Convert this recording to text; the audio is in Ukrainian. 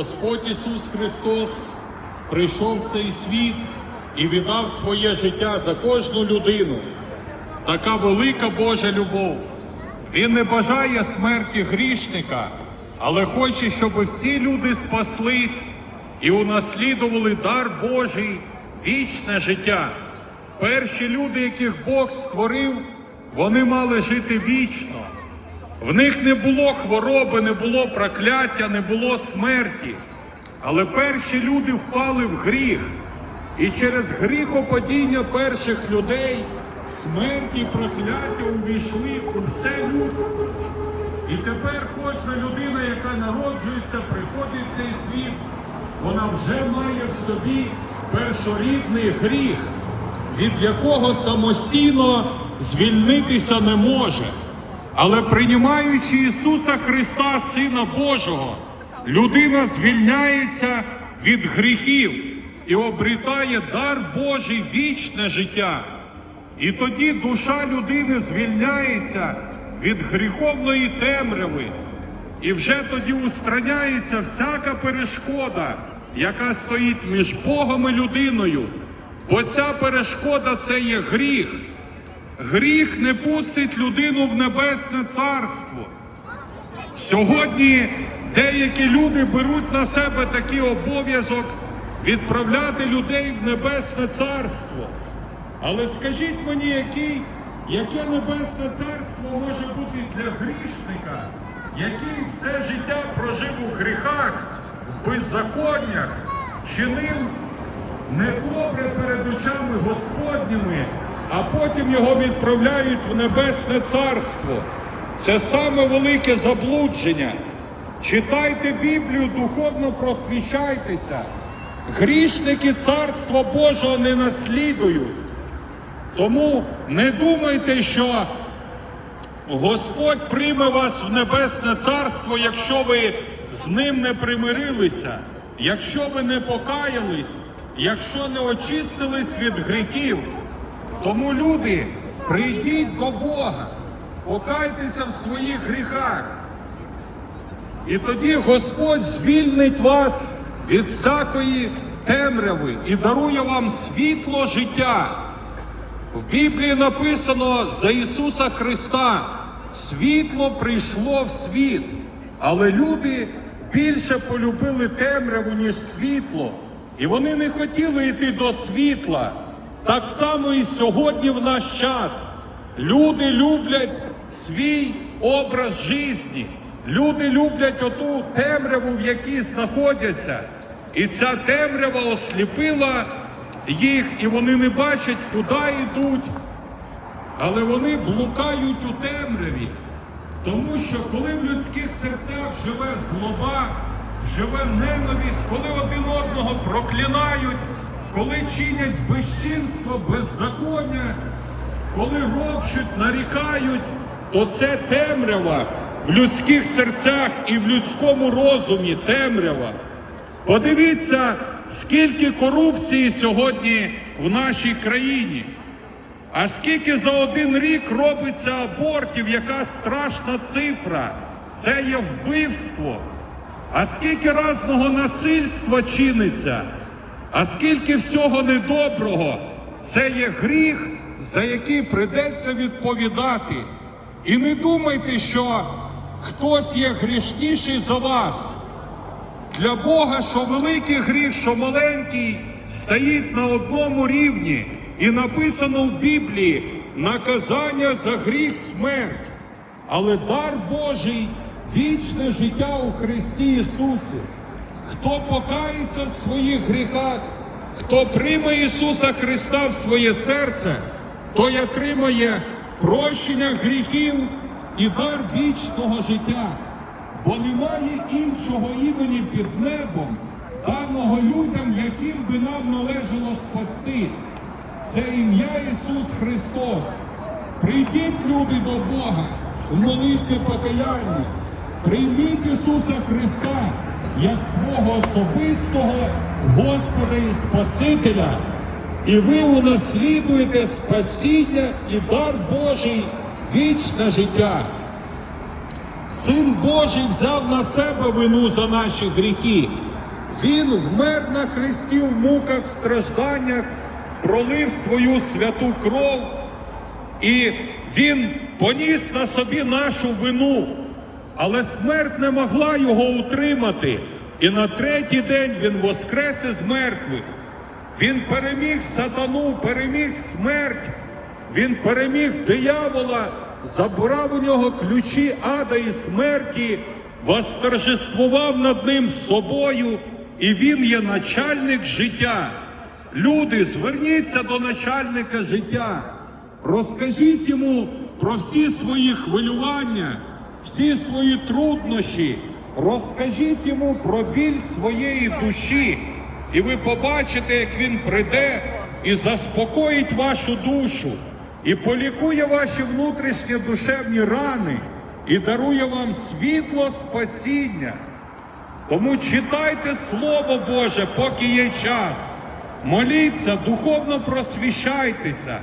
Господь Ісус Христос прийшов в цей світ і віддав своє життя за кожну людину. Така велика Божа любов. Він не бажає смерті грішника, але хоче, щоб всі люди спаслись і унаслідували дар Божий вічне життя. Перші люди, яких Бог створив, вони мали жити вічно. В них не було хвороби, не було прокляття, не було смерті. Але перші люди впали в гріх. І через гріхопадіння перших людей смерть і прокляття увійшли у все людство. І тепер кожна людина, яка народжується, приходить в цей світ, вона вже має в собі першорідний гріх, від якого самостійно звільнитися не може. Але приймаючи Ісуса Христа, Сина Божого, людина звільняється від гріхів і обрітає дар Божий вічне життя. І тоді душа людини звільняється від гріховної темряви, і вже тоді устраняється всяка перешкода, яка стоїть між Богом і людиною. Бо ця перешкода це є гріх. Гріх не пустить людину в небесне царство. Сьогодні деякі люди беруть на себе такий обов'язок відправляти людей в небесне царство. Але скажіть мені, який, яке небесне царство може бути для грішника, який все життя прожив у гріхах, в беззаконнях, чинив недобре перед очами Господніми, а потім його відправляють в небесне царство. Це саме велике заблудження. Читайте Біблію, духовно просвіщайтеся. Грішники Царства Божого не наслідують. Тому не думайте, що Господь прийме вас в небесне царство, якщо ви з ним не примирилися, якщо ви не покаялись, якщо не очистились від гріхів. Тому люди, прийдіть до Бога, покайтеся в своїх гріхах. І тоді Господь звільнить вас від всякої темряви і дарує вам світло життя. В Біблії написано за Ісуса Христа, світло прийшло в світ, але люди більше полюбили темряву, ніж світло, і вони не хотіли йти до світла. Так само і сьогодні в наш час. Люди люблять свій образ житті. Люди люблять оту темряву, в якій знаходяться. І ця темрява осліпила їх, і вони не бачать, куди йдуть. Але вони блукають у темряві. Тому що коли в людських серцях живе злоба, живе ненависть, коли один одного проклинають, коли чинять безчинство, беззаконня, коли ропщуть, нарікають, то це темрява в людських серцях і в людському розумі темрява. Подивіться, скільки корупції сьогодні в нашій країні. А скільки за один рік робиться абортів, яка страшна цифра? Це є вбивство. А скільки разного насильства чиниться? А скільки всього недоброго? Це є гріх, за який придеться відповідати. І не думайте, що хтось є грішніший за вас. Для Бога, що великий гріх, що маленький, стоїть на одному рівні. І написано в Біблії наказання за гріх смерть, але дар Божий вічне життя у Христі Ісусі. Хто покається в своїх гріхах, хто прийме Ісуса Христа в своє серце, той отримає прощення гріхів і дар вічного життя. Бо немає іншого імені під небом, даного людям, яким би нам належало спастись. Це ім'я Ісус Христос. Прийдіть, люди, до Бога в молитві покаяння. Прийміть Ісуса Христа як свого особистого Господа і Спасителя. І ви унаслідуєте спасіння і дар Божий вічне життя. Син Божий взяв на себе вину за наші гріхи, Він вмер на хресті в муках, в стражданнях, пролив свою святу кров, і він поніс на собі нашу вину. Але смерть не могла його утримати. І на третій день він воскрес із мертвих. Він переміг сатану, переміг смерть, він переміг диявола, забрав у нього ключі ада і смерті, восторжествував над ним собою, і він є начальник життя. Люди, зверніться до начальника життя, розкажіть йому про всі свої хвилювання, всі свої труднощі, розкажіть йому про біль своєї душі. І ви побачите, як він прийде і заспокоїть вашу душу, і полікує ваші внутрішні душевні рани, і дарує вам світло спасіння. Тому читайте Слово Боже, поки є час. Моліться, духовно просвіщайтеся,